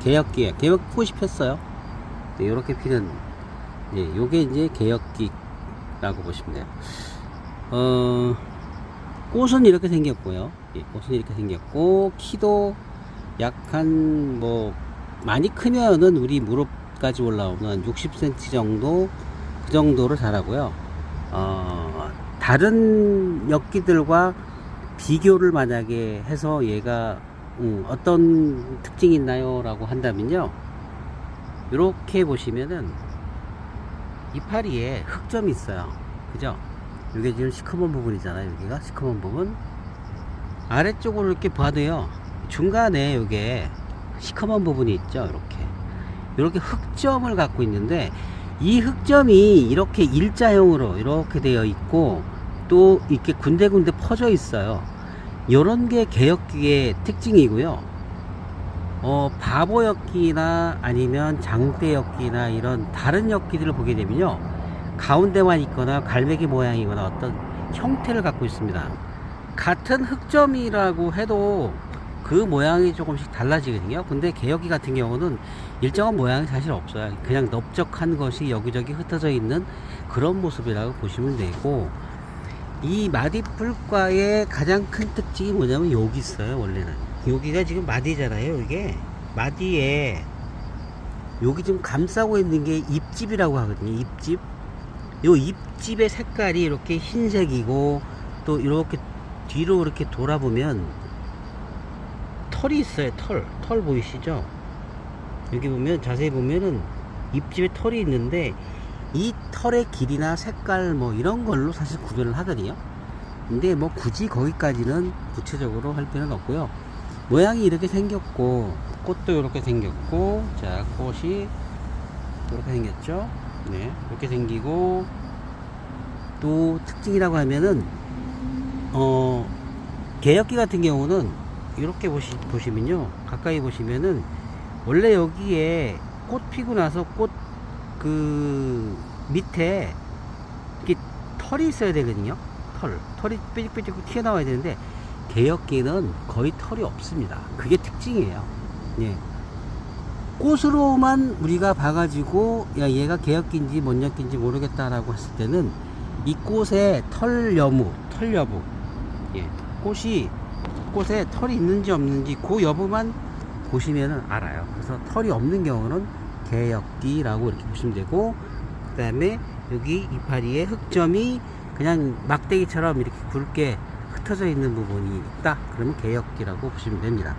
개혁기에 개혁 꽃이 폈어요. 네, 이렇게 피는 예, 요게 이제 개혁기라고 보시면 돼요. 어, 꽃은 이렇게 생겼고요. 예, 꽃은 이렇게 생겼고 키도 약한 뭐 많이 크면은 우리 무릎까지 올라오는 60cm 정도 그 정도로 자라고요. 어, 다른 엽기들과 비교를 만약에 해서 얘가 음, 어떤 특징이 있나요? 라고 한다면요. 이렇게 보시면은 이파리에 흑점이 있어요. 그죠? 이게 지금 시커먼 부분이잖아요. 여기가 시커먼 부분. 아래쪽으로 이렇게 봐도요. 중간에 이게 시커먼 부분이 있죠. 이렇게. 이렇게 흑점을 갖고 있는데 이 흑점이 이렇게 일자형으로 이렇게 되어 있고 또 이렇게 군데군데 퍼져 있어요. 요런 게 개혁기의 특징이고요. 어, 바보 엽기나 아니면 장대 엽기나 이런 다른 엽기들을 보게 되면요. 가운데만 있거나 갈매기 모양이거나 어떤 형태를 갖고 있습니다. 같은 흑점이라고 해도 그 모양이 조금씩 달라지거든요. 근데 개혁기 같은 경우는 일정한 모양이 사실 없어요. 그냥 넓적한 것이 여기저기 흩어져 있는 그런 모습이라고 보시면 되고, 이 마디풀과의 가장 큰 특징이 뭐냐면 여기 있어요, 원래는. 여기가 지금 마디잖아요, 이게. 마디에 여기 좀 감싸고 있는 게 잎집이라고 하거든요, 잎집. 요 잎집의 색깔이 이렇게 흰색이고 또 이렇게 뒤로 이렇게 돌아보면 털이 있어요, 털. 털 보이시죠? 여기 보면 자세히 보면은 잎집에 털이 있는데 이 털의 길이나 색깔 뭐 이런 걸로 사실 구별을 하거든요. 근데 뭐 굳이 거기까지는 구체적으로 할 필요는 없고요. 모양이 이렇게 생겼고 꽃도 이렇게 생겼고 자 꽃이 이렇게 생겼죠. 네 이렇게 생기고 또 특징이라고 하면은 어 개혁기 같은 경우는 이렇게 보시, 보시면요 가까이 보시면은 원래 여기에 꽃 피고 나서 꽃 그 밑에 이렇게 털이 있어야 되거든요. 털. 털이 삐죽삐죽 튀어나와야 되는데 개혁기는 거의 털이 없습니다. 그게 특징이에요. 예. 꽃으로만 우리가 봐가지고 야 얘가 개혁기인지 뭔 엽기인지 모르겠다라고 했을 때는 이 꽃의 털 여무, 털 여부, 예, 꽃이 꽃에 털이 있는지 없는지 그 여부만 보시면은 알아요. 그래서 털이 없는 경우는 개혁기라고 이렇게 보시면 되고 그 다음에 여기 이파리에 흑점이 그냥 막대기처럼 이렇게 굵게 흩어져 있는 부분이 있다. 그러면 개혁기라고 보시면 됩니다